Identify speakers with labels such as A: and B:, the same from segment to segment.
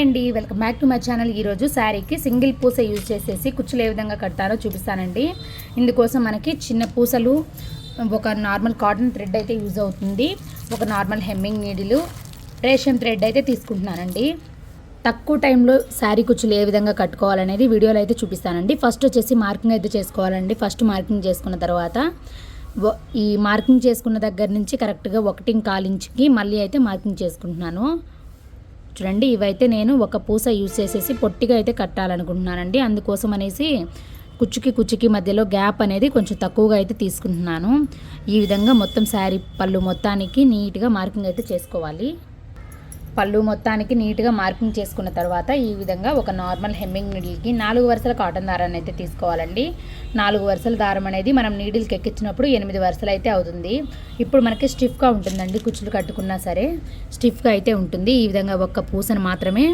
A: అండి welcome back to my channel. ఈరోజు శారీకి సింగిల్ పూస యూజ్ చేసేసి కుచ్చులు ఏ విధంగా కడతారో చూపిస్తానండి. ఇందుకోసం మనకి చిన్న పూసలు ఒక నార్మల్ కాటన్ థ్రెడ్ అయితే యూజ్ అవుతుంది. ఒక నార్మల్ హెమ్మింగ్ నీడిలు రేషం థ్రెడ్ అయితే తీసుకుంటున్నానండి. తక్కువ టైంలో శారీ కుచ్చులు ఏ విధంగా కట్టుకోవాలనేది వీడియోలో అయితే చూపిస్తానండి. ఫస్ట్ వచ్చేసి మార్కింగ్ అయితే చేసుకోవాలండి. ఫస్ట్ మార్కింగ్ చేసుకున్న తర్వాత ఈ మార్కింగ్ చేసుకున్న దగ్గర నుంచి కరెక్ట్గా ఒకటి కాలించికి మళ్ళీ అయితే మార్కింగ్ చేసుకుంటున్నాను. చూడండి ఇవైతే నేను ఒక పూస యూజ్ చేసేసి పొట్టిగా అయితే కట్టాలనుకుంటున్నానండి. అందుకోసం అనేసి కుచ్చుకి కుచ్చుకి మధ్యలో గ్యాప్ అనేది కొంచెం తక్కువగా అయితే తీసుకుంటున్నాను. ఈ విధంగా మొత్తం శారీ పళ్ళు మొత్తానికి నీట్గా మార్కింగ్ అయితే చేసుకోవాలి. పళ్ళు మొత్తానికి నీట్గా మార్కింగ్ చేసుకున్న తర్వాత ఈ విధంగా ఒక నార్మల్ హెమ్మింగ్ నీడిల్కి నాలుగు వరుసల కాటన్ దారాన్ని అయితే తీసుకోవాలండి. నాలుగు వరుసల దారం అనేది మనం నీడిల్కి ఎక్కించినప్పుడు ఎనిమిది వరుసలు అయితే అవుతుంది. ఇప్పుడు మనకి స్టిఫ్గా ఉంటుందండి కుచ్చులు కట్టుకున్నా సరే. స్టిఫ్గా అయితే ఉంటుంది. ఈ విధంగా ఒక్క పూసను మాత్రమే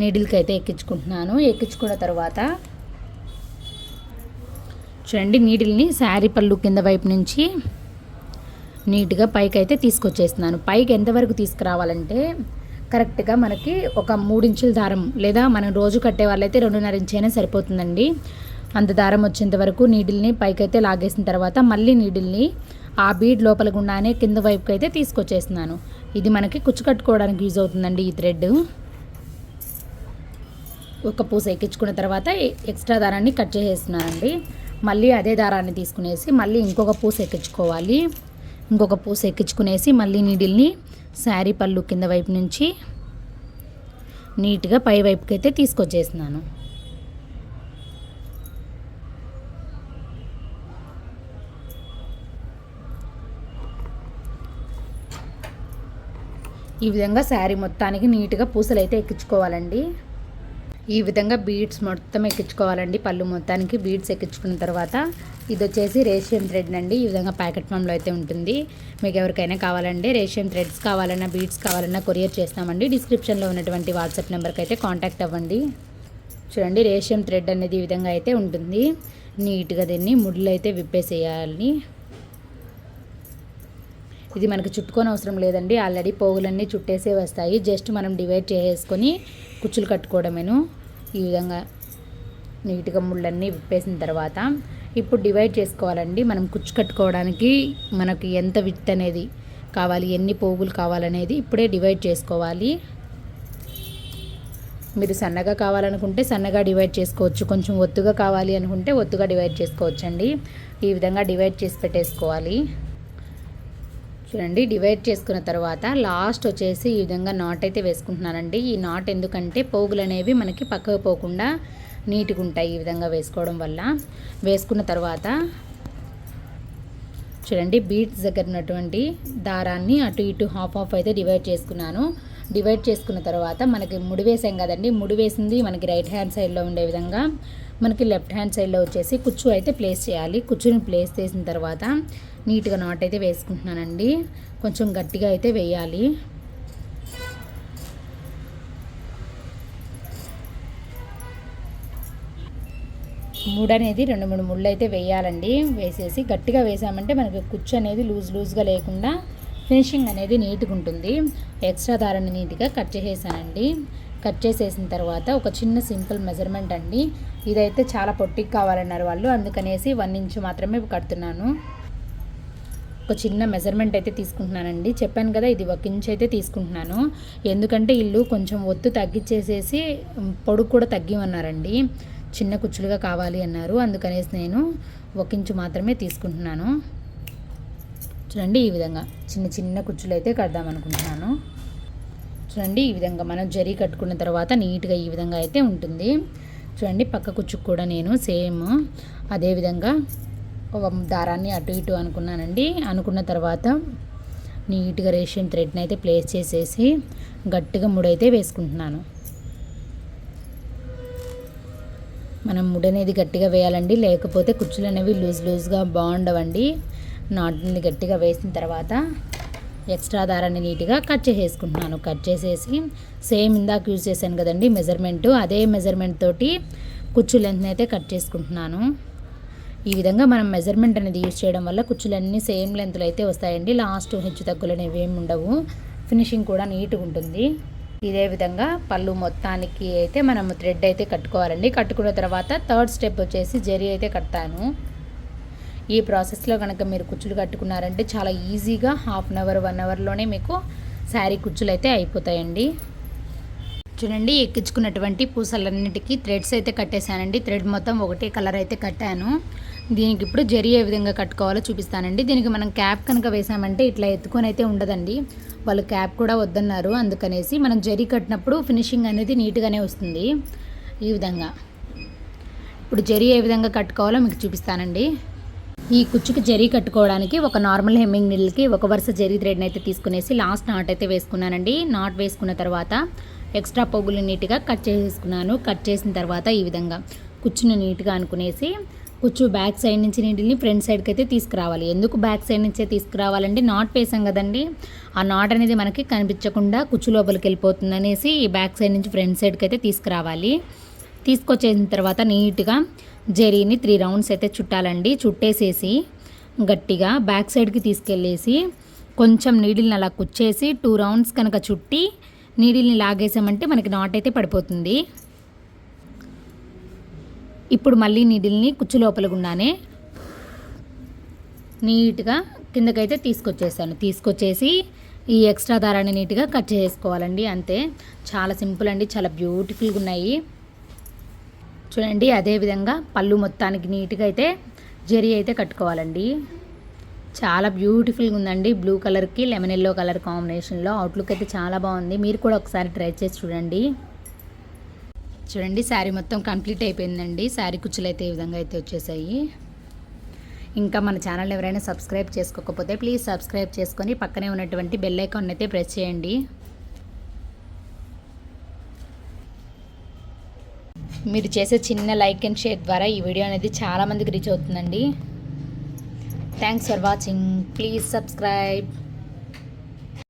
A: నీడిల్కి అయితే ఎక్కించుకుంటున్నాను. ఎక్కించుకున్న తర్వాత చూడండి నీడిల్ని శారీ పళ్ళు కింద వైపు నుంచి నీట్గా పైకి అయితే తీసుకొచ్చేస్తున్నాను. పైకి ఎంతవరకు తీసుకురావాలంటే కరెక్ట్గా మనకి ఒక మూడించుల దారం లేదా మనం రోజు కట్టే వాళ్ళైతే రెండున్నర ఇంచు అయినా సరిపోతుందండి. అంత దారం వచ్చేంత వరకు నీడిల్ని పైకైతే లాగేసిన తర్వాత మళ్ళీ నీడిల్ని ఆ బీడ్ లోపల గుండానే కింద వైపుకి అయితే తీసుకొచ్చేస్తున్నాను. ఇది మనకి కుచ్చు కట్టుకోవడానికి యూజ్ అవుతుందండి ఈ థ్రెడ్ ఒక పూస ఎక్కించుకున్న తర్వాత ఎక్స్ట్రా దారాన్ని కట్ చేసేస్తున్నానండి. మళ్ళీ అదే దారాన్ని తీసుకునేసి మళ్ళీ ఇంకొక పూస ఎక్కించుకోవాలి. ఇంకొక పూస ఎక్కించుకునేసి మళ్ళీ నీడిల్ని శారీ పళ్ళు కింద వైపు నుంచి నీట్గా పై వైపుకి అయితే తీసుకొచ్చేసినాను. ఈ విధంగా శారీ మొత్తానికి నీట్గా పూసలు అయితే ఎక్కించుకోవాలండి. ఈ విధంగా బీడ్స్ మొత్తం ఎక్కించుకోవాలండి పళ్ళు మొత్తానికి. బీడ్స్ ఎక్కించుకున్న తర్వాత ఇది వచ్చేసి రేషియం థ్రెడ్ అండి ఈ విధంగా ప్యాకెట్ ఫామ్లో అయితే ఉంటుంది. మీకు ఎవరికైనా కావాలండి రేషియం థ్రెడ్స్ కావాలన్నా బీడ్స్ కావాలన్నా కొరియర్ చేస్తామండి. డిస్క్రిప్షన్లో ఉన్నటువంటి వాట్సాప్ నెంబర్కి అయితే కాంటాక్ట్ అవ్వండి. చూడండి రేషియం థ్రెడ్ అనేది ఈ విధంగా అయితే ఉంటుంది. నీట్గా దీన్ని ముడ్లు అయితే విప్పేసేయాలి. ఇది మనకు చుట్టుకొని అవసరం లేదండి. ఆల్రెడీ పోగులన్నీ చుట్టేసే వస్తాయి. జస్ట్ మనం డివైడ్ చేసుకొని కుచ్చులు కట్టుకోవడమేను. ఈ విధంగా నీట్గా ముళ్ళన్నీ విప్పేసిన తర్వాత ఇప్పుడు డివైడ్ చేసుకోవాలండి. మనం కుచ్చు కట్టుకోవడానికి మనకి ఎంత విత్ అనేది కావాలి ఎన్ని పోగులు కావాలనేది ఇప్పుడే డివైడ్ చేసుకోవాలి. మీరు సన్నగా కావాలనుకుంటే సన్నగా డివైడ్ చేసుకోవచ్చు. కొంచెం ఒత్తుగా కావాలి అనుకుంటే ఒత్తుగా డివైడ్ చేసుకోవచ్చండి. ఈ విధంగా డివైడ్ చేసి పెట్టేసుకోవాలి. చూడండి డివైడ్ చేసుకున్న తర్వాత లాస్ట్ వచ్చేసి ఈ విధంగా నాట్ అయితే వేసుకుంటున్నానండి. ఈ నాట్ ఎందుకంటే పోగులు అనేవి మనకి పక్కకు పోకుండా నీట్గా ఉంటాయి ఈ విధంగా వేసుకోవడం వల్ల. వేసుకున్న తర్వాత చూడండి బీట్స్ దగ్గర ఉన్నటువంటి దారాన్ని అటు ఇటు హాఫ్ హాఫ్ అయితే డివైడ్ చేసుకున్నాను. డివైడ్ చేసుకున్న తర్వాత మనకి ముడి వేసాం కదండి ముడి వేసింది మనకి రైట్ హ్యాండ్ సైడ్లో ఉండే విధంగా మనకి లెఫ్ట్ హ్యాండ్ సైడ్లో వచ్చేసి కుచ్చు అయితే ప్లేస్ చేయాలి. కుచ్చుని ప్లేస్ చేసిన తర్వాత నీట్గా నాట్ అయితే వేసుకుంటున్నానండి. కొంచెం గట్టిగా అయితే వేయాలి. ముడ్ అనేది రెండు మూడు ముళ్ళు అయితే వేయాలండి. వేసేసి గట్టిగా వేసామంటే మనకి కుచ్చు అనేది లూజ్ లూజ్గా లేకుండా ఫినిషింగ్ అనేది నీట్గా ఉంటుంది. ఎక్స్ట్రా దారాన్ని నీట్గా కట్ చేసేసానండి. కట్ చేసేసిన తర్వాత ఒక చిన్న సింపుల్ మెజర్మెంట్ అండి. ఇదైతే చాలా పొట్టికి కావాలన్నారు వాళ్ళు. అందుకనేసి వన్ ఇంచ్ మాత్రమే కడుతున్నాను. ఒక చిన్న మెజర్మెంట్ అయితే తీసుకుంటున్నానండి. చెప్పాను కదా ఇది ఒక ఇంచ్ అయితే తీసుకుంటున్నాను. ఎందుకంటే ఇల్లు కొంచెం ఒత్తు తగ్గించేసేసి పొడుగు కూడా తగ్గిమన్నారండి. చిన్న కుచ్చులుగా కావాలి అన్నారు. అందుకనేసి నేను ఒక ఇంచు మాత్రమే తీసుకుంటున్నాను. చూడండి ఈ విధంగా చిన్న చిన్న కుచ్చులు అయితే కడదాం అనుకుంటున్నాను చూడండి ఈ విధంగా మనం జరీ కట్టుకున్న తర్వాత నీట్గా ఈ విధంగా అయితే ఉంటుంది. చూడండి పక్క కుచ్చుకు కూడా నేను సేమ్ అదే విధంగా దారాన్ని అటు ఇటు అనుకున్నానండి. అనుకున్న తర్వాత నీట్గా రేషన్ థ్రెడ్ని అయితే ప్లేస్ చేసేసి గట్టిగా ముడైతే వేసుకుంటున్నాను. మనం ముడి అనేది గట్టిగా వేయాలండి. లేకపోతే కుచ్చులు అనేవి లూజ్ లూజ్గా బాగుండవండి. నాటుని గట్టిగా వేసిన తర్వాత ఎక్స్ట్రా దారాన్ని నీట్గా కట్ చేసేసుకుంటున్నాను. కట్ చేసేసి సేమ్ ఇందాక యూజ్ చేశాను కదండి మెజర్మెంట్ అదే మెజర్మెంట్ తోటి కుచ్చు లెంత్ అయితే కట్ చేసుకుంటున్నాను. ఈ విధంగా మనం మెజర్మెంట్ అనేది యూజ్ చేయడం వల్ల కుచ్చులన్నీ సేమ్ లెంత్లో అయితే వస్తాయండి. లాస్ట్ హెచ్చు తగ్గులు అనేవి ఏమి ఉండవు. ఫినిషింగ్ కూడా నీట్గా ఉంటుంది. ఇదే విధంగా పళ్ళు మొత్తానికి అయితే మనం థ్రెడ్ అయితే కట్టుకోవాలండి. కట్టుకున్న తర్వాత థర్డ్ స్టెప్ వచ్చేసి జరీ అయితే కడతాను. ఈ ప్రాసెస్లో కనుక మీరు కుచ్చులు కట్టుకున్నారంటే చాలా ఈజీగా హాఫ్ అన్ అవర్ వన్ అవర్లోనే మీకు శారీ కుచ్చులు అయితే అయిపోతాయండి. చూడండి ఎక్కించుకున్నటువంటి పూసలన్నిటికీ థ్రెడ్స్ అయితే కట్టేశానండి. థ్రెడ్ మొత్తం ఒకటే కలర్ అయితే కట్టాను. దీనికి ఇప్పుడు జరి ఏ విధంగా కట్టుకోవాలో చూపిస్తానండి. దీనికి మనం క్యాప్ కనుక వేసామంటే ఇట్లా ఎత్తుకొని అయితే ఉండదండి. వాళ్ళు క్యాప్ కూడా వద్దన్నారు. అందుకనేసి మనం జరి కట్టినప్పుడు ఫినిషింగ్ అనేది నీట్గానే వస్తుంది. ఈ విధంగా. ఇప్పుడు జరి ఏ విధంగా కట్టుకోవాలో మీకు చూపిస్తానండి. ఈ కుచ్చుకి జరీ కట్టుకోవడానికి ఒక నార్మల్ హెమ్మింగ్ నీళ్ళకి ఒక వరుస జరీ థ్రెడ్ని అయితే తీసుకునేసి లాస్ట్ నాట్ అయితే వేసుకున్నానండి. నాట్ వేసుకున్న తర్వాత ఎక్స్ట్రా పొగులు నీట్గా కట్ చేసుకున్నాను. కట్ చేసిన తర్వాత ఈ విధంగా కుచ్చుని నీట్గా అనుకునేసి కుచ్చు బ్యాక్ సైడ్ నుంచి నీటిని ఫ్రంట్ సైడ్కి అయితే తీసుకురావాలి. ఎందుకు బ్యాక్ సైడ్ నుంచే తీసుకురావాలంటే నాట్ వేసాం కదండి. ఆ నాట్ అనేది మనకి కనిపించకుండా కుచ్చు లోపలికి వెళ్ళిపోతుంది అనేసి ఈ బ్యాక్ సైడ్ నుంచి ఫ్రంట్ సైడ్కి అయితే తీసుకురావాలి. తీసుకొచ్చేసిన తర్వాత నీట్గా జరీని త్రీ రౌండ్స్ అయితే చుట్టాలండి. చుట్టేసేసి గట్టిగా బ్యాక్ సైడ్కి తీసుకెళ్ళేసి కొంచెం నీడిల్ని అలా కుచ్చేసి టూ రౌండ్స్ కనుక చుట్టి నీడిల్ని లాగేసామంటే మనకి నాట్ అయితే పడిపోతుంది. ఇప్పుడు మళ్ళీ నీడిల్ని కుచ్చు లోపల గుండానే నీట్గా కిందకైతే తీసుకొచ్చేసాను. తీసుకొచ్చేసి ఈ ఎక్స్ట్రా దారాన్ని నీట్గా కట్ చేసుకోవాలండి. అంతే. చాలా సింపుల్ అండి. చాలా బ్యూటిఫుల్గా ఉన్నాయి చూడండి అదే విధంగా పళ్ళు మొత్తానికి నీట్గా అయితే జరి అయితే కట్టుకోవాలండి. చాలా బ్యూటిఫుల్గా ఉందండి. బ్లూ కలర్కి లెమన్ ఎల్లో కలర్ కాంబినేషన్లో అవుట్లుక్ అయితే చాలా బాగుంది. మీరు కూడా ఒకసారి ట్రై చేసి చూడండి. చూడండి శారీ మొత్తం కంప్లీట్ అయిపోయిందండి. శారీ కుచ్చులు అయితే ఈ విధంగా అయితే వచ్చేసాయి. ఇంకా మన ఛానల్ ఎవరైనా సబ్స్క్రైబ్ చేసుకోకపోతే ప్లీజ్ సబ్స్క్రైబ్ చేసుకొని పక్కనే ఉన్నటువంటి బెల్ ఐకాన్ అయితే ప్రెస్ చేయండి. మీరు చేసే చిన్న లైక్ అండ్ షేర్ ద్వారా ఈ వీడియో అనేది చాలామందికి రీచ్ అవుతుందండి. Thanks for watching please subscribe